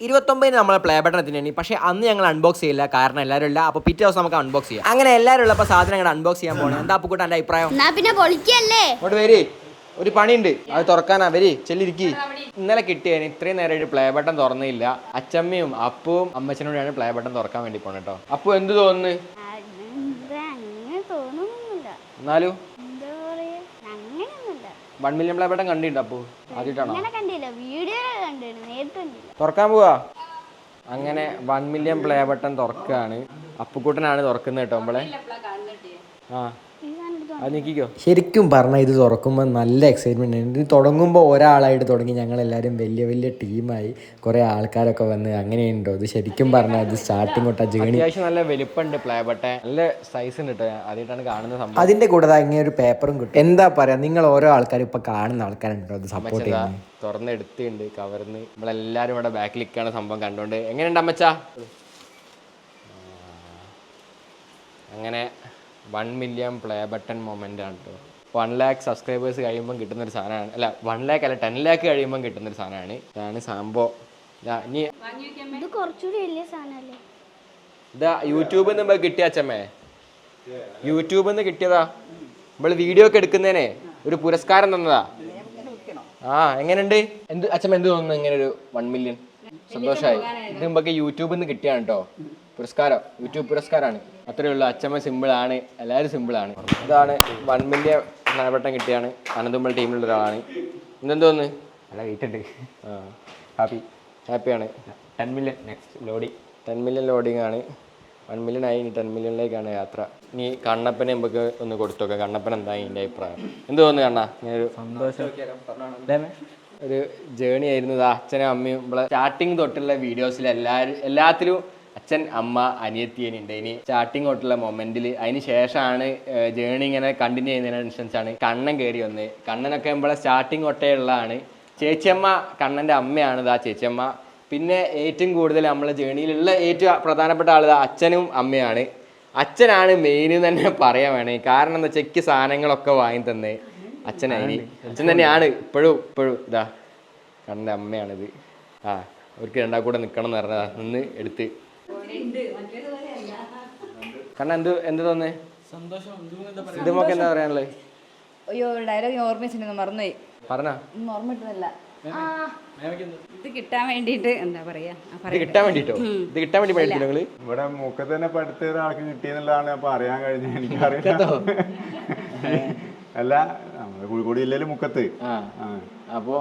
ഇരുപത്തൊമ്പതിന് നമ്മൾ play button എത്തിനി പക്ഷേ അന്ന് ഞങ്ങൾ അൺബോക്സ് ചെയ്യില്ല. കാരണം എല്ലാവരും ഇല്ല. അപ്പോൾ പിറ്റേ ദിവസം നമുക്ക് അൺബോക്സ് ചെയ്യാം. അങ്ങനെ എല്ലാവരും ഉള്ളപ്പോൾ സാധനം ഞങ്ങൾ അൺബോക്സ് ചെയ്യാൻ പോകണം എന്താ അപ്പുക്കുട്ട എന്റെ അഭിപ്രായം? പിന്നെ പൊളിക്കല്ലേ? അങ്ങോട്ട് വരി. ഒരു പണിയുണ്ട്. അത് തുറക്കാനാ. വരി ചെല്ലിരിക്കി ഇന്നലെ കിട്ടിയതിന് ഇത്രയും നേരമായിട്ട് പ്ലേ ബട്ടൺ തുറന്നില്ല. അച്ചമ്മയും അപ്പുവും അമ്മച്ചനോടാണ് പ്ലേ ബട്ടൺ തുറക്കാൻ വേണ്ടി പോണേട്ടോ അപ്പു എന്ത് തോന്നുന്നു? എന്നാലും വൺ മില്യൺ പ്ലേ ബട്ടൺ കണ്ടിട്ടുണ്ട് അപ്പോ? ആദ്യമായിട്ടാണോ? കണ്ടില്ല വീഡിയോ കണ്ടിരുന്നു നേരിട്ട് കണ്ടില്ല. തുറക്കാൻ പോവാ. അങ്ങനെ വൺ മില്യൺ പ്ലേ ബട്ടൺ തുറക്കാണ്. അപ്പുക്കുട്ടനാണ് തുറക്കുന്നത് കേട്ടോ നമ്മളെ. ആ ഇത് കണ്ടിട്ട് അത് നീക്കിക്കോ ശരിക്കും പറഞ്ഞാൽ ഇത് തുറക്കുമ്പോൾ നല്ല എക്സൈറ്റ്മെന്റ് ഉണ്ട് ഇത് തുടങ്ങുമ്പോൾ ഒരാളായിട്ട് തുടങ്ങി ഞങ്ങളെല്ലാവരും വലിയ വലിയ ടീമായി കുറേ ആൾക്കാരൊക്കെ വന്ന് അങ്ങനെയുണ്ടോ? ഇത് ശരിക്കും പറഞ്ഞാൽ ഇത് സ്റ്റാർട്ടിങ് തൊട്ട ജേണി അത്യാവശ്യം നല്ല വലിപ്പമുണ്ട് പ്ലേ ബട്ടെ നല്ല സൈസ് ഉണ്ട് കേട്ടോ ആദ്യമായിട്ടാണ് കാണുന്ന സംഭവം. അതിന്റെ കൂടെ ഇങ്ങനെ ഒരു പേപ്പറും കിട്ടും. എന്താ പറയാ നിങ്ങൾ ഓരോ ആൾക്കാർ ഇപ്പൊ കാണുന്ന ആൾക്കാരുണ്ടോ അത് സപ്പോർട്ട് ചെയ്യുന്നത്? തുറന്നെടുത്തുണ്ട് കവർന്ന്. നമ്മളെല്ലാരും ഇവിടെ ബാക്ക് ലിക്കാണ് സംഭവം കണ്ടോണ്ട്. എങ്ങനെയുണ്ട് അമ്മച്ചാ? അങ്ങനെ one million play button moment ആണ് കേട്ടോ വൺ ലാക്ക് സബ്സ്ക്രൈബേഴ്സ് കഴിയുമ്പോൾ കിട്ടുന്നൊരു സാധനമാണ്. അല്ല വൺ ലാക്ക് അല്ല ടെൻ ലാക്ക് കഴിയുമ്പോൾ കിട്ടുന്നൊരു സാധനമാണ്. ഇതാണ് സംഭവം. ഇതാ ഇനി ഇത് കുറച്ചുകൂടി വലിയ സാധനമല്ലേ? ഇതാ യൂട്യൂബിൽ നിന്ന് നമ്മൾ കിട്ടിയ അച്ഛമ്മേ യൂട്യൂബിൽ നിന്ന് കിട്ടിയതാ. നമ്മൾ വീഡിയോ ഒക്കെ എടുക്കുന്നതിനെ ഒരു പുരസ്കാരം തന്നതാ. ആ എങ്ങനെയുണ്ട്? എന്ത് അച്ഛമ്മ എന്ത് തോന്നുന്നു ഇങ്ങനെ ഒരു വൺ മില്യൺ? സന്തോഷമായി. ഇത് നമുക്ക് യൂട്യൂബിൽ നിന്ന് കിട്ടിയാണ് കേട്ടോ പുരസ്കാരം യൂട്യൂബ് പുരസ്കാരമാണ് അത്രേ ഉള്ളൂ അച്ചമ്മ സിമ്പിൾ ആണ്. എല്ലാവരും സിമ്പിൾ ആണ്. ഇതാണ് വൺ മില്യൺ പ്രധാനപ്പെട്ട കിട്ടിയാണ്. അനന്തമ്പൾ ടീമിലുള്ള ഒരാളാണ്. ഇന്നെന്തോന്ന് നല്ല വെയിറ്റ് ഉണ്ട്. ഹാപ്പി ഹാപ്പിയാണ് ടെൻ മില്യൺ നെക്സ്റ്റ് ലോഡി ടെൻ മില്യൺ ലോഡിംഗ് ആണ്. വൺ മില്യൺ ആയി. ഇനി ടെൻ മില്യണിലേക്കാണ് യാത്ര. ഇനി കണ്ണപ്പനെ നമുക്ക് ഒന്ന് കൊടുത്തോക്കാം. കണ്ണപ്പൻ എന്താ എന്റെ അഭിപ്രായം? എന്ത് തോന്നുന്നു കണ്ണ? ഞാനൊരു ഒരു സന്തോഷം ഒരു ജേണി ആയിരുന്നു. അച്ഛനും അമ്മയും ഇവിടെ സ്റ്റാർട്ടിങ് തൊട്ടുള്ള വീഡിയോസിൽ എല്ലാവരും എല്ലാത്തിലും അച്ഛൻ അമ്മ അനിയത്തിയനുണ്ട് ഇനി സ്റ്റാർട്ടിങ് തൊട്ടുള്ള മൊമെന്റിൽ അതിന് ശേഷമാണ് ജേണി ഇങ്ങനെ കണ്ടിന്യൂ ചെയ്യുന്നതിനനുസരിച്ചാണ് കണ്ണൻ കയറി വന്ന്. കണ്ണനൊക്കെ നമ്മളെ സ്റ്റാർട്ടിങ് തൊട്ടേ ഉള്ളതാണ്. ചേച്ചിയമ്മ കണ്ണന്റെ അമ്മയാണ് ഇതാ ചേച്ചിയമ്മ. പിന്നെ ഏറ്റവും കൂടുതൽ നമ്മളെ ജേണിയിലുള്ള ഏറ്റവും പ്രധാനപ്പെട്ട ആൾ അച്ഛനും അമ്മയാണ്. അച്ഛനാണ് മെയിൻ തന്നെ പറയാൻ വേണേ. കാരണം എന്താ ചെക്ക് സാധനങ്ങളൊക്കെ വാങ്ങി തന്നെ. അച്ഛനായി അച്ഛൻ തന്നെയാണ്. ഇപ്പോഴും ഇപ്പോഴും ഇതാ കണ്ണന്റെ അമ്മയാണിത്. ആ അവർക്ക് രണ്ടാം കൂടെ നിൽക്കണം എന്ന് പറഞ്ഞതാ. നിന്ന് എടുത്ത് കണ്ണ എന്ത് എന്ത് തോന്നേ ഇതുമൊക്കെ എന്താ പറയാനുള്ളത് അയ്യോ ഡയലോഗ് ഓർമ്മിച്ചിരുന്നു മറന്നുപോയി. പറഞ്ഞാ. ഒന്നും ഓർമ്മയിട്ടില്ല ഇത് കിട്ടാൻ വേണ്ടിയിട്ട് എന്താ പറയാ? ആ, ഇത് കിട്ടാൻ വേണ്ടിട്ടോ? ഇത് കിട്ടാൻ വേണ്ടി പഠിച്ചു ഇവിടെ മുഖത്ത് തന്നെ പഠിത്ത ഒരാൾക്ക് കിട്ടിയെന്നുള്ളതാണ് അപ്പൊ അറിയാൻ കഴിഞ്ഞത്. എനിക്കറിയാം അല്ല കോഴിക്കോട് ജില്ലയിലെ മുക്കത്ത്. അപ്പോ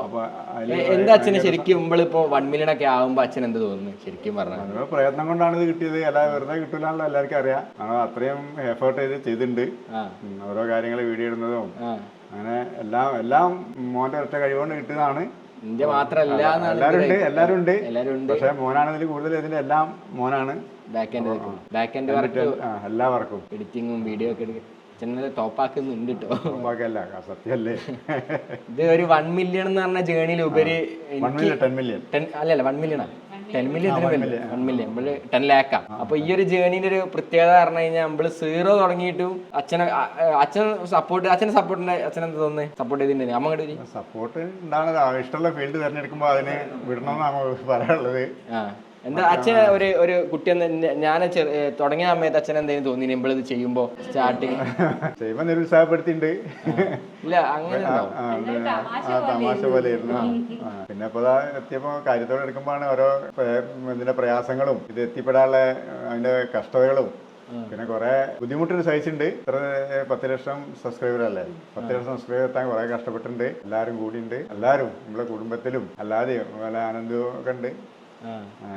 എന്താ അച്ഛന് ശരിക്കും നമ്മളിപ്പോ വൺ മില്യൺ ഒക്കെ ആവുമ്പോ അച്ഛൻ എന്ത് തോന്നുന്നു? ശരിക്കും പറഞ്ഞു. പ്രയത്നം കൊണ്ടാണ് ഇത് കിട്ടിയത്. അല്ല വെറുതെ കിട്ടില്ലാണല്ലോ എല്ലാവർക്കും അറിയാം. നമ്മൾ അത്രയും എഫേർട്ട് ചെയ്ത് ചെയ്തിട്ടുണ്ട്. ഓരോ കാര്യങ്ങൾ വീഡിയോ ഇടുന്നതും. അങ്ങനെ എല്ലാം എല്ലാം മോന്റെ ഒറ്റ കഴിവുകൊണ്ട് കിട്ടിയതാണ് ഇന്ത്യ മാത്രല്ല എല്ലാരും ഉണ്ട് എല്ലാരും ഉണ്ട് എല്ലാരും ഉണ്ട് പക്ഷെ മോനാണ് ഇതിൽ കൂടുതൽ ഇതിന്റെ എല്ലാം മോനാണ്. Back end back end work ആ, എല്ലാവർക്കും എഡിറ്റിങ്ങും വീഡിയോ ഒക്കെ എടുക്കുക ചെന്നത് ടോപ്പാക്കുന്നുണ്ട് കേട്ടോ സത്യമല്ലേ ഇത് ഒരു വൺ മില്യൺ എന്ന് പറഞ്ഞ ജേണിയിൽ ഉപരി അല്ലല്ല one million ten million one million നമ്മൾ ടെൻ ലാക്കാണ് അപ്പൊ ഈ ഒരു ജേണിന്റെ ഒരു പ്രത്യേകത പറഞ്ഞു കഴിഞ്ഞാൽ നമ്മൾ സീറോ തുടങ്ങിയിട്ടും അച്ഛനെ അച്ഛൻ സപ്പോർട്ട് അച്ഛനെ സപ്പോർട്ടിന്റെ അച്ഛൻ എന്താ തോന്നുന്നത് സപ്പോർട്ട് ചെയ്തിട്ടുണ്ട്. അമ്മ സപ്പോർട്ട് ഉണ്ടാകുന്നത് ഇഷ്ടമുള്ള ഫീൽഡ് തിരഞ്ഞെടുക്കുമ്പോൾ അതിന് വിടണമെന്നാണ് പറയാനുള്ളത്. ആ. എന്താ അച്ഛൻ ഒരു ഒരു കുട്ടി ഞാൻ തുടങ്ങിയ സമയത്ത് അച്ഛൻ എന്തെങ്കിലും തോന്നി നമ്മളിത് ചെയ്യുമ്പോ സ്റ്റാർട്ടിങ്? ചെയ്യുമ്പോ നിരുത്സാഹപ്പെടുത്തിണ്ട് ഇല്ല അങ്ങനെ തമാശ പോലെ ഇരുന്നു പിന്നെ ഇപ്പൊ ദാ എത്തിയപ്പോ കാര്യത്തോടെ എടുക്കുമ്പോഴാണ് ഓരോ ഇതിന്റെ പ്രയാസങ്ങളും ഇത് എത്തിപ്പെടാനുള്ള അതിന്റെ കഷ്ടതകളും പിന്നെ കുറെ ബുദ്ധിമുട്ടൊരു സഹിച്ചിട്ടുണ്ട് ഇത്ര പത്ത് ലക്ഷം സബ്സ്ക്രൈബർ അല്ലേ? പത്ത് ലക്ഷം സബ്സ്ക്രൈബർ എത്താൻ കുറെ കഷ്ടപ്പെട്ടിട്ടുണ്ട്. എല്ലാവരും കൂടിയുണ്ട്. എല്ലാവരും നമ്മളെ കുടുംബത്തിലും അല്ലാതെയും ആനന്ദവും ഒക്കെ ഉണ്ട്.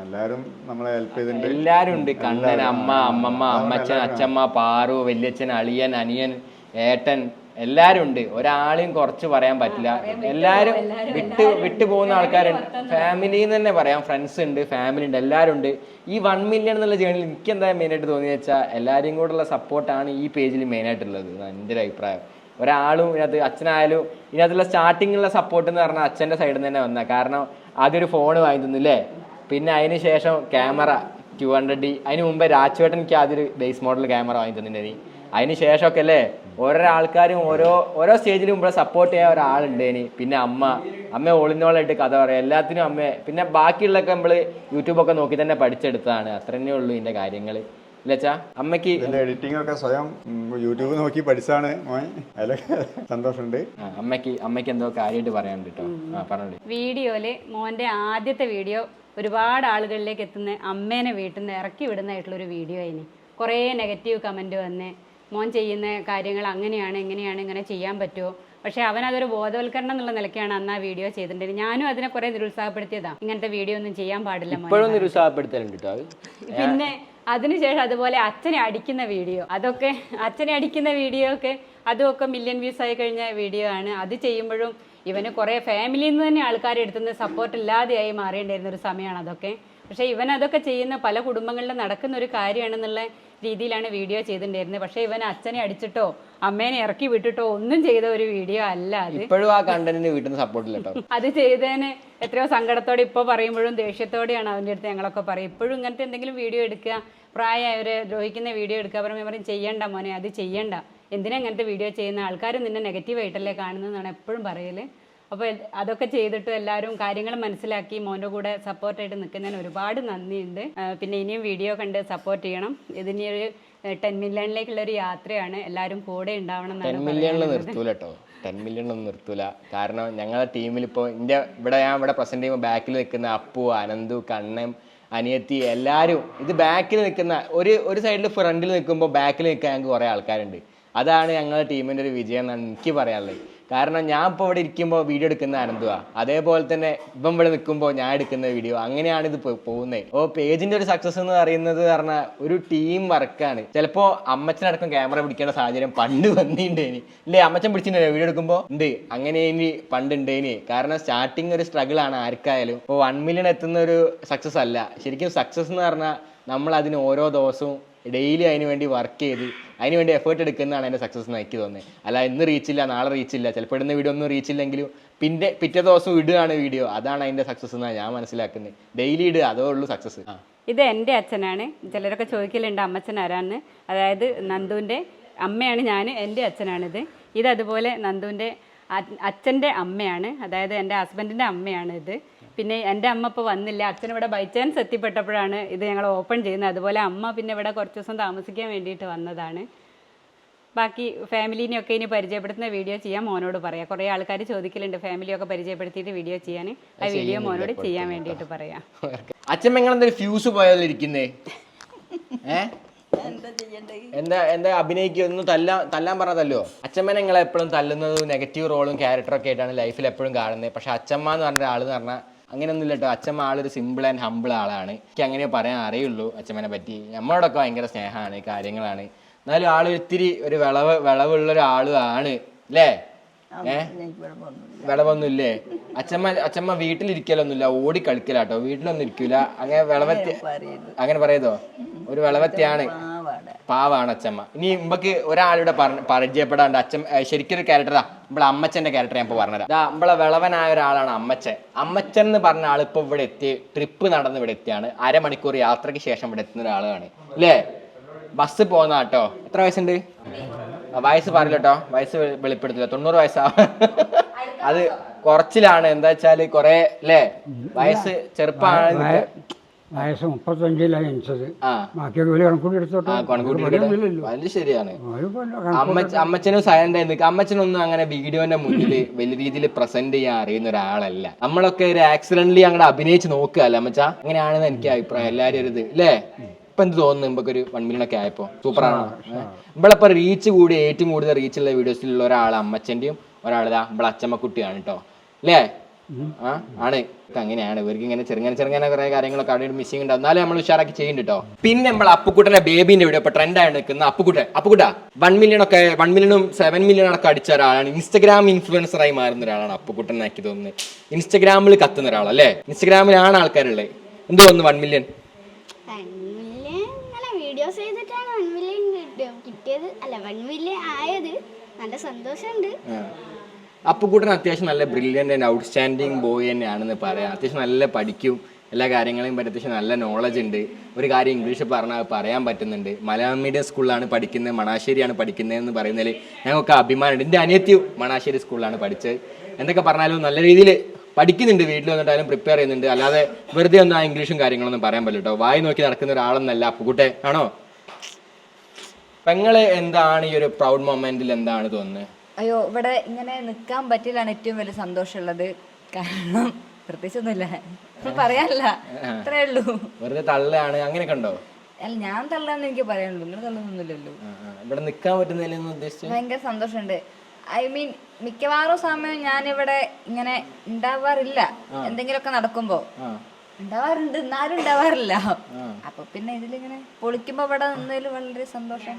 എല്ലാവരും നമ്മളെ ഹെൽപ്പ് ചെയ്തിട്ടുണ്ട്. എല്ലാരും ഉണ്ട്. കണ്ണൻ അമ്മ അമ്മമ്മ അമ്മച്ചൻ അച്ഛമ്മ പാറു വല്യച്ഛൻ അളിയൻ അനിയൻ ഏട്ടൻ എല്ലാരും ഉണ്ട്. ഒരാളെയും കുറച്ച് പറയാൻ പറ്റില്ല. എല്ലാരും വിട്ട് വിട്ടു പോകുന്ന ആൾക്കാരുണ്ട്. ഫാമിലിന്ന് തന്നെ പറയാം. ഫ്രണ്ട്സ് ഉണ്ട് ഫാമിലി ഉണ്ട് എല്ലാരും ഉണ്ട്. ഈ വൺ മില്യൺ എന്നുള്ള ജേണിയിൽ എനിക്ക് എന്താ മെയിനായിട്ട് തോന്നിയെന്ന് വെച്ചാൽ എല്ലാവരെയും കൂടെയുള്ള സപ്പോർട്ടാണ് ഈ പേജിൽ മെയിനായിട്ടുള്ളത് എന്റെ ഒരു അഭിപ്രായം. ഒരാളും ഇതിനകത്ത് അച്ഛനായാലും ഇതിനകത്തുള്ള സ്റ്റാർട്ടിങ്ങിലുള്ള സപ്പോർട്ട് എന്ന് പറഞ്ഞാൽ അച്ഛന്റെ സൈഡിൽ നിന്ന് തന്നെ വന്ന. കാരണം ആദ്യം ഒരു ഫോൺ വാങ്ങി തന്നില്ലേ പിന്നെ അതിന് ശേഷം ക്യാമറ ടു ഹൺഡ്രഡ് ഡി. അതിന് മുമ്പ് രാജുവേട്ടൻ എനിക്ക് ആദ്യം ഒരു ബേസ് മോഡൽ ക്യാമറ വാങ്ങി തന്നിട്ടുണ്ട് അതിന് ശേഷമൊക്കെ അല്ലേ? ഓരോ ആൾക്കാരും ഓരോ ഓരോ സ്റ്റേജിലും ഇവിടെ സപ്പോർട്ട് ചെയ്യാൻ ഒരാളുണ്ടേനി പിന്നെ അമ്മ. അമ്മ ഓളിനോളായിട്ട് കഥ പറയാം. എല്ലാത്തിനും അമ്മ. പിന്നെ ബാക്കിയുള്ളൊക്കെ നമ്മൾ യൂട്യൂബൊക്കെ നോക്കി തന്നെ പഠിച്ചെടുത്തതാണ്. അത്ര തന്നെ ഉള്ളൂ ഇതിന്റെ കാര്യങ്ങൾ ഇല്ലച്ചാ അമ്മയ്ക്ക് ഇതിന്റെ എഡിറ്റിംഗ് ഒക്കെ സ്വയം യൂട്യൂബ് നോക്കി പഠിച്ചാണ് സന്തോഷമുണ്ട്. ആ, അമ്മയ്ക്ക് അമ്മയ്ക്ക് എന്തോ കാര്യമായിട്ട് പറയാനുണ്ട് കേട്ടോ ആ പറഞ്ഞോളൂ. വീഡിയോയിൽ മോന്റെ ആദ്യത്തെ വീഡിയോ ഒരുപാട് ആളുകളിലേക്ക് എത്തുന്ന അമ്മേനെ വീട്ടിൽ നിന്ന് ഇറക്കി വിടുന്നതായിട്ടുള്ളൊരു വീഡിയോ ആയിനി. കുറേ നെഗറ്റീവ് കമന്റ് വന്ന് മോൻ ചെയ്യുന്ന കാര്യങ്ങൾ അങ്ങനെയാണ് എങ്ങനെയാണ് ഇങ്ങനെ ചെയ്യാൻ പറ്റുമോ? പക്ഷേ അവൻ അതൊരു ബോധവൽക്കരണം എന്നുള്ള നിലയ്ക്കാണ് അന്ന് ആ വീഡിയോ ചെയ്തിട്ടുണ്ട് ഞാനും അതിനെ കുറെ നിരുത്സാഹപ്പെടുത്തിയതാ. ഇങ്ങനത്തെ വീഡിയോ ഒന്നും ചെയ്യാൻ പാടില്ല നിരുത്സാഹപ്പെടുത്തലുണ്ട് പിന്നെ അതിനുശേഷം അതുപോലെ അച്ഛനെ അടിക്കുന്ന വീഡിയോ അതൊക്കെ അച്ഛനെ അടിക്കുന്ന വീഡിയോ ഒക്കെ അതുമൊക്കെ മില്യൺ വ്യൂസ് ആയി കഴിഞ്ഞ വീഡിയോ ആണ്. അത് ചെയ്യുമ്പോഴും ഇവന് കുറേ ഫാമിലിയിൽ നിന്ന് തന്നെ ആൾക്കാർ എടുത്തുന്ന സപ്പോർട്ട് ഇല്ലാതെയായി മാറേണ്ടിയിരുന്ന ഒരു സമയമാണ് അതൊക്കെ. പക്ഷേ ഇവൻ അതൊക്കെ ചെയ്യുന്ന പല കുടുംബങ്ങളിലും നടക്കുന്ന ഒരു കാര്യമാണെന്നുള്ള രീതിയിലാണ് വീഡിയോ ചെയ്തിട്ടുണ്ടായിരുന്നത്. പക്ഷേ ഇവൻ അച്ഛനെ അടിച്ചിട്ടോ അമ്മേനെ ഇറക്കി വിട്ടിട്ടോ ഒന്നും ചെയ്ത ഒരു വീഡിയോ അല്ല അത്. ഇപ്പോഴും ആ കണ്ടന്റിന് വീട്ടിൽ അത് ചെയ്തതിന് എത്രയോ സങ്കടത്തോടെ ഇപ്പോൾ പറയുമ്പോഴും ദേഷ്യത്തോടെയാണ് അവന്റെ അടുത്ത് ഞങ്ങളൊക്കെ പറയും ഇപ്പോഴും ഇങ്ങനത്തെ എന്തെങ്കിലും വീഡിയോ എടുക്കുക പ്രായമായവരെ ദ്രോഹിക്കുന്ന വീഡിയോ എടുക്കുക പറയുമ്പോൾ പറയും ചെയ്യണ്ട മോനെ അത് ചെയ്യണ്ട. എന്തിനാ ഇങ്ങനത്തെ വീഡിയോ ചെയ്യുന്ന? ആൾക്കാർ നിന്നെ നെഗറ്റീവായിട്ടല്ലേ കാണുന്നതെന്നാണ് എപ്പോഴും പറയൽ അപ്പോൾ അതൊക്കെ ചെയ്തിട്ട് എല്ലാവരും കാര്യങ്ങൾ മനസ്സിലാക്കി മോന്റെ കൂടെ സപ്പോർട്ടായിട്ട് നിൽക്കുന്നതിന് ഒരുപാട് നന്ദിയുണ്ട്. പിന്നെ ഇനിയും വീഡിയോ കണ്ട് സപ്പോർട്ട് ചെയ്യണം. ഇതിനി ഒരു ടെൻ മില്യണിലേക്കുള്ള ഒരു യാത്രയാണ് എല്ലാവരും കൂടെ ഉണ്ടാവണം ടെൻ എന്നാണ് മില്യണിൽ പറയാനുള്ളത്. നിർത്തൂല കേട്ടോ ടെൻ മില്യണൊന്നും നിർത്തൂല. കാരണം ഞങ്ങളുടെ ടീമിൽ ഇപ്പോൾ എന്റെ ഇവിടെ ഞാൻ ഇവിടെ പ്രസന്റ് ചെയ്യുമ്പോൾ ബാക്കിൽ നിൽക്കുന്ന അപ്പു അനന്തു കണ്ണൻ അനിയത്തി എല്ലാവരും ഇത് ബാക്കിൽ നിൽക്കുന്ന ഒരു ഒരു സൈഡിൽ ഫ്രണ്ടിൽ നിൽക്കുമ്പോൾ ബാക്കിൽ നിൽക്കാൻ ഞങ്ങൾക്ക് കുറേ ആൾക്കാരുണ്ട്. അതാണ് ഞങ്ങളുടെ ടീമിന്റെ ഒരു വിജയം എന്നാണ് എനിക്ക് പറയാനുള്ളത്. കാരണം ഞാൻ ഇപ്പോൾ ഇവിടെ ഇരിക്കുമ്പോൾ വീഡിയോ എടുക്കുന്ന അനന്തുവാ അതേപോലെ തന്നെ ഇപ്പം ഇവിടെ നിൽക്കുമ്പോൾ ഞാൻ എടുക്കുന്ന വീഡിയോ. അങ്ങനെയാണ് ഇത് പോകുന്നത്. ഓ പേജിന്റെ ഒരു സക്സസ് എന്ന് പറയുന്നത് പറഞ്ഞാൽ ഒരു ടീം വർക്കാണ് ചിലപ്പോൾ അമ്മച്ചനടക്കം ക്യാമറ പിടിക്കേണ്ട സാഹചര്യം പണ്ട് വന്നിട്ടുണ്ടേനി ഇല്ലേ അമ്മച്ചൻ പിടിച്ചിട്ടുണ്ടോ? വീഡിയോ എടുക്കുമ്പോൾ ഉണ്ട്. അങ്ങനെ ഇനി പണ്ട് ഉണ്ടേനി കാരണം സ്റ്റാർട്ടിങ് ഒരു സ്ട്രഗിൾ ആണ് ആർക്കായാലും. ഇപ്പോൾ വൺ മില്യൺ എത്തുന്ന ഒരു സക്സസ് അല്ല. ശരിക്കും സക്സസ് എന്ന് പറഞ്ഞാൽ നമ്മൾ അതിന് ഓരോ ദിവസവും ഡെയിലി അതിന് വേണ്ടി വർക്ക് ചെയ്ത് അതിന് വേണ്ടി എഫേർട്ട് എടുക്കുന്നതാണ് എന്റെ സക്സസ് എന്ന് എനിക്ക് തോന്നുന്നത്. അല്ല ഇന്ന് റീച്ചില്ല നാളെ റീച്ചില്ല ചിലപ്പോൾ ഇടുന്ന വീഡിയോ ഒന്നും റീച്ചില്ലെങ്കിലും പിന്നെ പിറ്റേ ദിവസം ഇടുകയാണ് വീഡിയോ അതാണ് അതിന്റെ സക്സസ് എന്നാണ് ഞാൻ മനസ്സിലാക്കുന്നത്. ഡെയിലി ഇടുക അതേ ഉള്ളൂ സക്സസ് ഇത് എന്റെ അച്ഛനാണ്. ചിലരൊക്കെ ചോദിക്കലുണ്ട് അമ്മച്ചൻ ആരാന്ന്. അതായത് നന്ദുവിന്റെ അമ്മയാണ് ഞാൻ എന്റെ അച്ഛനാണിത്. ഇത് അതുപോലെ നന്ദുവിന്റെ അച്ഛന്റെ അമ്മയാണ്. അതായത് എന്റെ ഹസ്ബൻഡിന്റെ അമ്മയാണ് ഇത്. പിന്നെ എന്റെ അമ്മ ഇപ്പോൾ വന്നില്ല. അച്ഛൻ ഇവിടെ ബൈ ചാൻസ് എത്തിപ്പെട്ടപ്പോഴാണ് ഇത് ഞങ്ങൾ ഓപ്പൺ ചെയ്യുന്നത്. അതുപോലെ അമ്മ പിന്നെ ഇവിടെ കുറച്ച് ദിവസം താമസിക്കാൻ വേണ്ടിയിട്ട് വന്നതാണ്. ബാക്കി ഫാമിലീനെയൊക്കെ ഇനി പരിചയപ്പെടുത്തുന്ന വീഡിയോ ചെയ്യാൻ മോനോട് പറയാം. കുറേ ആൾക്കാർ ചോദിക്കലുണ്ട് ഫാമിലിയൊക്കെ പരിചയപ്പെടുത്തിയിട്ട് വീഡിയോ ചെയ്യാൻ ആ വീഡിയോ മോനോട് ചെയ്യാൻ വേണ്ടിയിട്ട് പറയാം. അച്ഛൻ എങ്ങനെ ഫ്യൂസ് പോയാലിരിക്കുന്നേ ഏ? എന്താ എന്താ അഭിനയിക്കുക ഒന്ന് തല്ലാൻ പറഞ്ഞതല്ലോ അച്ഛമ്മ നിങ്ങളെ എപ്പോഴും തല്ലുന്നത് നെഗറ്റീവ് റോളും ക്യാരക്ടറൊക്കെ ആയിട്ടാണ് ലൈഫിൽ എപ്പോഴും കാണുന്നത്. പക്ഷെ അച്ഛമ്മ എന്ന് പറഞ്ഞ ആളെന്ന് പറഞ്ഞാൽ അങ്ങനെയൊന്നും ഇല്ല കേട്ടോ. അച്ഛമ്മ ആളൊരു സിമ്പിൾ ആൻഡ് ഹമ്പിൾ ആളാണ്. എനിക്ക് അങ്ങനെ പറയാൻ അറിയുള്ളൂ അച്ഛമ്മനെ പറ്റി. നമ്മളോടൊക്കെ ഭയങ്കര സ്നേഹമാണ് കാര്യങ്ങളാണ്. എന്നാലും ആൾ ഒത്തിരി ഒരു വിളവ് വിളവുള്ള ഒരാളുമാണ് അല്ലേ? ഏ? വിളവൊന്നുമില്ലേ അച്ഛമ്മ അച്ഛമ്മ വീട്ടിലിരിക്കലൊന്നുമില്ല ഓടി കളിക്കലാട്ടോ വീട്ടിലൊന്നും ഇരിക്കൂല. അങ്ങനെ വിളവത്തി അങ്ങനെ പറയതോ ഒരു വിളവത്തിയാണ്. പാവാണ് അച്ഛമ്മ. ഇനി ഇമ്പക്ക് ഒരാളിവിടെ പരിചയപ്പെടാണ്ട് അച്ഛൻ ശരിക്കൊരു ക്യാരക്ടറാ നമ്മളെ അമ്മച്ചന്റെ ക്യാരക്ടർ ഞാൻ ഇപ്പൊ പറഞ്ഞത് നമ്മളെ വിളവനായ ഒരാളാണ് അമ്മച്ചൻ. അമ്മച്ചൻ എന്ന് പറഞ്ഞ ആൾ ഇപ്പൊ ഇവിടെ എത്തി ട്രിപ്പ് നടന്ന് ഇവിടെ എത്തിയാണ്. അരമണിക്കൂർ യാത്രയ്ക്ക് ശേഷം ഇവിടെ എത്തുന്ന ഒരാളാണ്. അല്ലേ ബസ് പോന്നാട്ടോ. എത്ര വയസ്സുണ്ട്? വയസ്സ് പറയില്ല കേട്ടോ വയസ്സ് വെളിപ്പെടുത്തില്ല. തൊണ്ണൂറ് വയസ്സാ. അത് കുറച്ചിലാണ്. എന്താ വെച്ചാൽ കൊറേ അല്ലേ വയസ്സ് ചെറുപ്പമാണ് വയസ്സ് മുപ്പത്തഞ്ചിലാണ് ജനിച്ചത്. ബാക്കിയൊക്കെ വലിയ കണക്കൂടി എടുത്തോട്ടെ. ശരിയാണ്. അമ്മച്ചനും സൈലന്റ് ആയി നിൽക്കുക അമ്മച്ചനൊന്നും അങ്ങനെ വീഡിയോന്റെ മുന്നിൽ വലിയ രീതിയിൽ പ്രസന്റ് ചെയ്യാൻ അറിയുന്ന ഒരാളല്ല. നമ്മളൊക്കെ ഒരു ആക്സിഡന്റലി അങ്ങോട്ട് അഭിനയിച്ച് നോക്കുക അല്ലേ അമ്മച്ച? അങ്ങനെയാണെന്ന് എനിക്ക് അഭിപ്രായം. എല്ലാരും ഒരു ഇത് അല്ലേ ഇപ്പൊ എന്ത് തോന്നുന്നു നമുക്ക് ഒരു വൺ മില്യൺ ഒക്കെ ആയപ്പോ. സൂപ്പർ ആണോ ഇവളിപ്പോ റീച്ച് കൂടി ഏറ്റവും കൂടുതൽ റീച്ചുള്ള വീഡിയോസിലുള്ള ഒരാൾ അമ്മച്ചന്റെയും ഒരാളിതാ നമ്മളെ അച്ചമ്മക്കുട്ടിയാണ് കേട്ടോ അല്ലേ ആ ആണ്. അങ്ങനെയാണ്. ഇവർക്ക് ഇങ്ങനെ ചെറുങ്ങനെ ചെറുങ്ങനെ കുറെ കാര്യങ്ങളൊക്കെ അവിടെ മിസ്സിംഗ് ഉണ്ടാവും. എന്നാലും നമ്മൾ ഉഷാറാക്കി ചെയ്യുന്നുണ്ട് കേട്ടോ പിന്നെ നമ്മൾ അപ്പുക്കുട്ടന്റെ ബേബിന്റെ വീഡിയോ ഇപ്പൊ ട്രെൻഡ് ആയി നിൽക്കുന്ന. അപ്പുക്കുട്ടൻ അപ്പുക്കുട്ട വൺ മില്യൺ ഒക്കെ വൺ മില്യണും സെവൻ മില്യൺ ഒക്കെ അടിച്ച ഒരാളാണ്. ഇൻസ്റ്റഗ്രാം ഇൻഫ്ലുവൻസറായി മാറുന്ന ഒരാളാണ് അപ്പുക്കുട്ടൻ എന്നാക്കി തോന്നുന്നത് ഇൻസ്റ്റഗ്രാമിൽ കത്തുന്ന ഒരാളല്ലേ? ഇൻസ്റ്റഗ്രാമിലാണ് ആൾക്കാരുള്ളത്. എന്ത് തോന്നുന്നു വൺ മില്യൺ വൺ മില്യൺ ഇങ്ങനെ വീഡിയോസ് ചെയ്തിട്ടാണ് വൺ മില്യൺ കിട്ടിയത്. അല്ല വൺ മില്യൺ ആയത് നല്ല സന്തോഷമുണ്ട്. അപ്പുകൂട്ടൻ അത്യാവശ്യം നല്ല ബ്രില്യന്റ് ആൻഡ് ഔട്ട്സ്റ്റാൻഡിങ് ബോയ് തന്നെയാണെന്ന് പറയാം. അത്യാവശ്യം നല്ല പഠിക്കും എല്ലാ കാര്യങ്ങളെയും പറ്റി അത്യാവശ്യം നല്ല നോളജ് ഉണ്ട്. ഒരു കാര്യം ഇംഗ്ലീഷ് പറഞ്ഞാൽ പറയാൻ പറ്റുന്നുണ്ട്. മലയാളം മീഡിയം സ്കൂളിലാണ് പഠിക്കുന്നത് മണാശ്ശേരിയാണ് പഠിക്കുന്നത് എന്ന് പറയുന്നതിൽ ഞങ്ങൾക്ക് അഭിമാനമുണ്ട്. എന്റെ അനിയത്തി മണാശ്ശേരി സ്കൂളിലാണ് പഠിച്ചത്. എന്തൊക്കെ പറഞ്ഞാലും നല്ല രീതിയിൽ പഠിക്കുന്നുണ്ട്. വീട്ടിൽ വന്നിട്ടായാലും പ്രിപ്പയർ ചെയ്യുന്നുണ്ട്. അല്ലാതെ വെറുതെ ഒന്നും ആ ഇംഗ്ലീഷും കാര്യങ്ങളൊന്നും പറയാൻ പറ്റില്ല കേട്ടോ. വായി നോക്കി നടക്കുന്ന ഒരാളെന്നല്ല അപ്പുകുട്ടെ ആണോ? പെങ്ങൾ എന്താണ് ഈ ഒരു പ്രൗഡ് മൊമെന്റിൽ എന്താണ് തോന്നുന്നത് അയ്യോ ഇവിടെ ഇങ്ങനെ നിൽക്കാൻ പറ്റിയതാണ് ഏറ്റവും വലിയ സന്തോഷമുള്ളത്. കാരണം പ്രത്യേകിച്ചൊന്നുമില്ല. പറയാനല്ല. അത്രേ ഉള്ളൂ. വെറുതെ തള്ളാണ് അങ്ങനെയൊക്കെ ഉണ്ടോ? അല്ല ഞാൻ തള്ളാന്ന് എനിക്ക് പറയാനുള്ളൂ. നിങ്ങൾ തള്ളുന്നൊന്നുമില്ലല്ലോ. ഇവിടെ നിൽക്കാൻ പറ്റുന്നില്ലെന്ന് ഉദ്ദേശിച്ചു? ഭയങ്കര സന്തോഷമുണ്ട്. ഐ മീൻ മിക്കവാറും സമയം ഞാൻ ഇവിടെ ഇങ്ങനെ ഉണ്ടാവാറില്ല. എന്തെങ്കിലുമൊക്കെ നടക്കുമ്പോ. ഉണ്ടാവാറുണ്ട് എന്നാലും ഉണ്ടാവാറില്ല. അപ്പൊ പിന്നെ ഇതിലിങ്ങനെ പൊളിക്കുമ്പോ ഇവിടെ നിന്നതിൽ വളരെ സന്തോഷം.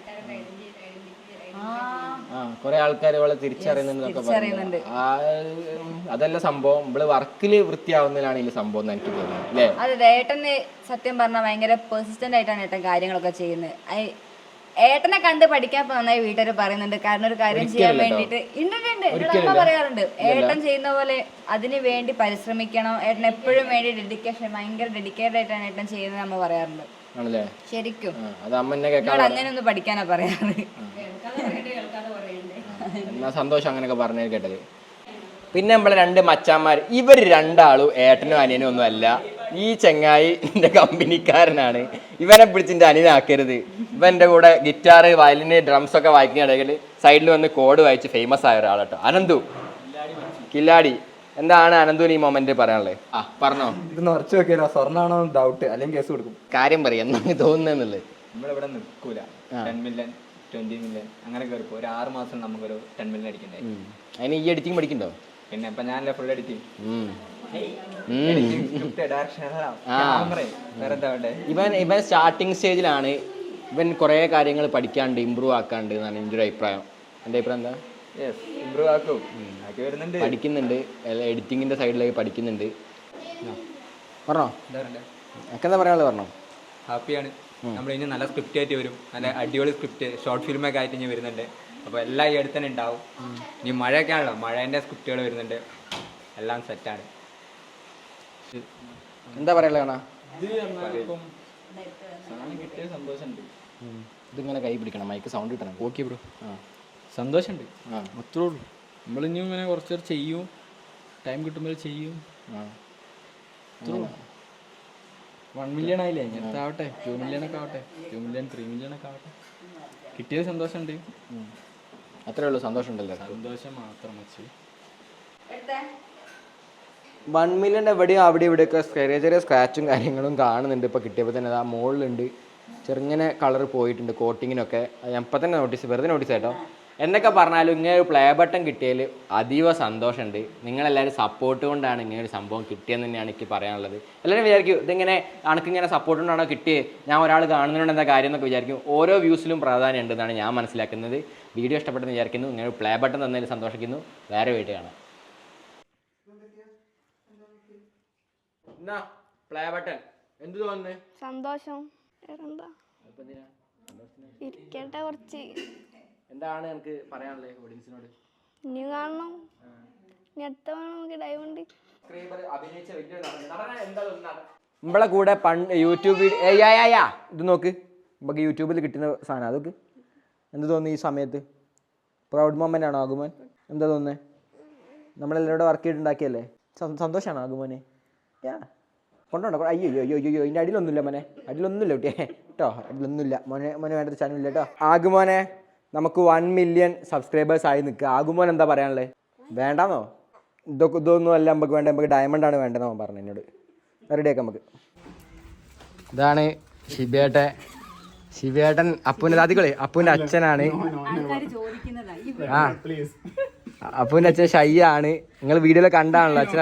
കുറെ ആൾക്കാർ ഇവളെ തിരിച്ചറിയുന്നുണ്ട്. അതല്ല സംഭവം. ഇവൾ വർക്കിൽ വൃത്തിയാവുന്നതിലാണ് ഇതിൽ സംഭവം എനിക്ക് തോന്നുന്നത് അതെ ഏട്ടന് സത്യം പറഞ്ഞാൽ ഭയങ്കര പെർസിസ്റ്റന്റ് ആയിട്ടാണ് ഏട്ടൻ കാര്യങ്ങളൊക്കെ ചെയ്യുന്നത്. ഏട്ടനെ കണ്ട് പഠിക്കാൻ പോകുന്നതായി നന്നായി വീട്ടുകാർ പറയുന്നുണ്ട്. കാരണം ഒരു കാര്യം ചെയ്യാൻ വേണ്ടിട്ട് ഉണ്ട് അമ്മ പറയാറുണ്ട്. ഏട്ടൻ ചെയ്യുന്ന പോലെ അതിന് വേണ്ടി പരിശ്രമിക്കണം. ഏട്ടൻ എപ്പോഴും വേണ്ടി ഡെഡിക്കേഷൻ ഭയങ്കര ഡെഡിക്കേറ്റഡ് ആയിട്ടാണ് ഏട്ടൻ ചെയ്യുന്നത് അമ്മ പറയാറുണ്ട്. ശരിക്കും. അങ്ങനെ ഒന്ന് പഠിക്കാനാ പറയാറ്. എന്നാ സന്തോഷം അങ്ങനെയൊക്കെ പറഞ്ഞു കേട്ടത്. പിന്നെ നമ്മളെ രണ്ട് മച്ചാന്മാർ ഇവർ രണ്ടാളും ഏട്ടനും അനിയനും ഒന്നും അല്ല ഈ ചെങ്ങായി എന്റെ കമ്പനിക്കാരനാണ്. ഇവനെ പിടിച്ചിന്റെ അനിയനാക്കരുത്. ഇവന്റെ കൂടെ ഗിറ്റാർ വയലിന് ഡ്രംസ് ഒക്കെ വായിക്കുന്ന ഇടയിൽ സൈഡിൽ വന്ന് കോഡ് വായിച്ച് ഫേമസ് ആയ ഒരാളാട്ടോ. അനന്തു. കില്ലാടി. എന്താണ് അനന്തുവിന് ഈ മൊമെന്റ് പറയാനുള്ളത് ആ പറഞ്ഞോ. ഇത് നിറച്ച് നോക്കിയാലോ? സ്വർണാണോ ഡൗട്ട് അല്ലെങ്കിൽ കേസ് കൊടുക്കും. കാര്യം പറയാം എന്താണ് തോന്നുന്നത് നമ്മളിവിടെ നിൽക്കൂല. ടെൻ മില്യൺ ട്വന്റി മില്യൺ അങ്ങനെ കയറിപ്പോ ഒരു ആറ് മാസം നമുക്കൊരു ടെൻ മില്യൺ അടിക്കണ്ടേ? അതിന് ഈ എഡിറ്റിംഗ് പഠിക്കണ്ടോ പിന്നെ ഇപ്പൊ ഞാനല്ലേ ഫുൾ എഡിറ്റിംഗ് ഇവൻ ഇവൻ സ്റ്റാർട്ടിങ് സ്റ്റേജിലാണ് ഇവൻ കുറേ കാര്യങ്ങൾ പഠിക്കാണ്ട് ഇമ്പ്രൂവ് ആക്കാണ്ട് എന്നാണ് എന്റെ ഒരു അഭിപ്രായം. എന്റെ അഭിപ്രായം എന്താ? യെസ് ഇമ്പ്രൂവ് ആക്കും. വരുന്നുണ്ട്. പഠിക്കുന്നുണ്ട്. എഡിറ്റിങ്ങിന്റെ സൈഡിലേക്ക് പഠിക്കുന്നുണ്ട്. പറഞ്ഞോ? എന്താ പറയാ പറയാനുള്ളത് പറഞ്ഞോ? ഹാപ്പിയാണ്. നമ്മൾ ഇനി നല്ല സ്ക്രിപ്റ്റ് ആയിട്ട് വരും. നല്ല അടിപൊളി സ്ക്രിപ്റ്റ് ഷോർട്ട് ഫിലിമൊക്കെ ആയിട്ട് ഇനി വരുന്നുണ്ട്. അപ്പോൾ എല്ലാം ഈ അടുത്ത് തന്നെ ഉണ്ടാവും. ഇനി മഴയൊക്കെ ആണല്ലോ. മഴേന്റെ സ്ക്രിപ്റ്റുകൾ വരുന്നുണ്ട്. എല്ലാം സെറ്റാണ് എന്താ പറയാനുള്ളത് കാണാ? ഇതിങ്ങനെ കൈ പിടിക്കണം മൈക്ക് സൗണ്ട് കിട്ടണം. Okay bro. ആ. സന്തോഷമുണ്ട്. ആ. അത്രേ ഉള്ളൂ. നമ്മളിനി ഇങ്ങനെ കുറച്ച് നേരം ചെയ്യും ടൈം കിട്ടുമ്പോൾ ചെയ്യും. ആ. വൺ മില്യൺ ആയില്ലേ? ഇങ്ങനത്തെ ആവട്ടെ. ടു മില്യൺ ഒക്കെ ആവട്ടെ. ടു മില്യൺ ത്രീ മില്യൺ ഒക്കെ ആവട്ടെ. കിട്ടിയത് സന്തോഷമുണ്ട്. അത്രേ ഉള്ളൂ. സന്തോഷം ഉണ്ടല്ലോ സന്തോഷം മാത്രം വെച്ച് വൺ മില്യൺ എവിടെയും അവിടെ ഇവിടെയൊക്കെ ചെറിയ ചെറിയ സ്ക്രാച്ചും കാര്യങ്ങളും കാണുന്നുണ്ട്. ഇപ്പോൾ കിട്ടിയപ്പോൾ തന്നെ ആ മുകളിലുണ്ട് ചെറുങ്ങനെ കളർ പോയിട്ടുണ്ട് കോട്ടിങ്ങിനൊക്കെ ഞാൻ ഇപ്പം തന്നെ നോട്ടീസ് വെറുതെ നോട്ടീസ് കേട്ടോ എന്നൊക്കെ പറഞ്ഞാലും ഇങ്ങനെ ഒരു പ്ലേ ബട്ടൺ കിട്ടിയതിൽ അതീവ സന്തോഷമുണ്ട്. നിങ്ങളെല്ലാവരും സപ്പോർട്ട് കൊണ്ടാണ് ഇങ്ങനെ ഒരു സംഭവം കിട്ടിയെന്ന് തന്നെയാണ് എനിക്ക് പറയാനുള്ളത്. എല്ലാവരും വിചാരിക്കും ഇതിങ്ങനെ അണക്കിങ്ങനെ സപ്പോർട്ട് കൊണ്ടാണോ കിട്ടിയത് ഞാൻ ഒരാൾ കാണുന്നതുകൊണ്ട് എന്താ കാര്യം എന്നൊക്കെ വിചാരിക്കും. ഓരോ വ്യൂസിലും പ്രാധാന്യം ഉണ്ടെന്നാണ് ഞാൻ മനസ്സിലാക്കുന്നത്. വീഡിയോ ഇഷ്ടപ്പെട്ടെന്ന് വിചാരിക്കുന്നു. ഇങ്ങനെ ഒരു പ്ലേ ബട്ടൺ തന്നതിൽ സന്തോഷിക്കുന്നു. വേറെ വീട്ടിൽ കാണാം. എന്നാ? പ്ലേ ബട്ടൺ എന്ത് തോന്നുന്നു? സന്തോഷം. വേറെന്താ? ഇരിക്കട്ടെ കുറച്ച്. എന്താണ് എനിക്ക് പറയാനുള്ളത് ഓഡിയൻസിനോട് ഇനി കാണണം. ഇനി അടുത്ത വേണം നമുക്ക് ഡയമണ്ട് നമ്മളെ കൂടെ പണ്ട് യൂട്യൂബ് വീഡിയോ ഏയ് യാ, യാ, യാ. ഇത് നോക്ക്. നമുക്ക് യൂട്യൂബിൽ കിട്ടുന്ന സാധനം. അതൊക്കെ. എന്ത് തോന്നി ഈ സമയത്ത്? പ്രൗഡ് മൊമെന്റ് ആണോ ആകുമോൻ എന്താ തോന്നുന്നത് നമ്മളെല്ലാവരും വർക്ക് ചെയ്തിട്ടുണ്ടാക്കിയല്ലേ? സന്തോഷമാണോ ആകുമോനെ യാ. കൊണ്ടോണ്ടോ അയ്യോ അയ്യോ അയ്യോ അയ്യോ ഇതിന്റെ അടിയിലൊന്നുമില്ല മോനെ. അടിയിലൊന്നുമില്ല കുട്ടിയെ. കേട്ടോ അടിയിലൊന്നുമില്ല. മോനെ മോനെ വേണ്ടത് ചാനലില്ല കേട്ടോ. ആകുമോനെ നമുക്ക് വൺ മില്യൺ സബ്സ്ക്രൈബേഴ്സ് ആയി നിൽക്കുക. ആകുമോൻ എന്താ പറയാനുള്ളത് വേണ്ടാന്നോ? ഇതൊക്കെ ഇതൊന്നും അല്ല നമുക്ക് വേണ്ട. നമുക്ക് ഡയമണ്ട് ആണ് വേണ്ടതെന്ന് അവൻ പറഞ്ഞു എന്നോട്. റെഡിയാക്കാം നമുക്ക്. ഇതാണ് ശിബേട്ടൻ ശിവേട്ടൻ അപ്പുവിന്റെ അതികളെ അപ്പുവിന്റെ അച്ഛനാണ്. ആ. അപ്പൂന്റെ അച്ഛൻ ഷൈ ആണ് നിങ്ങൾ വീഡിയോയിൽ കണ്ടാണല്ലോ അച്ഛൻ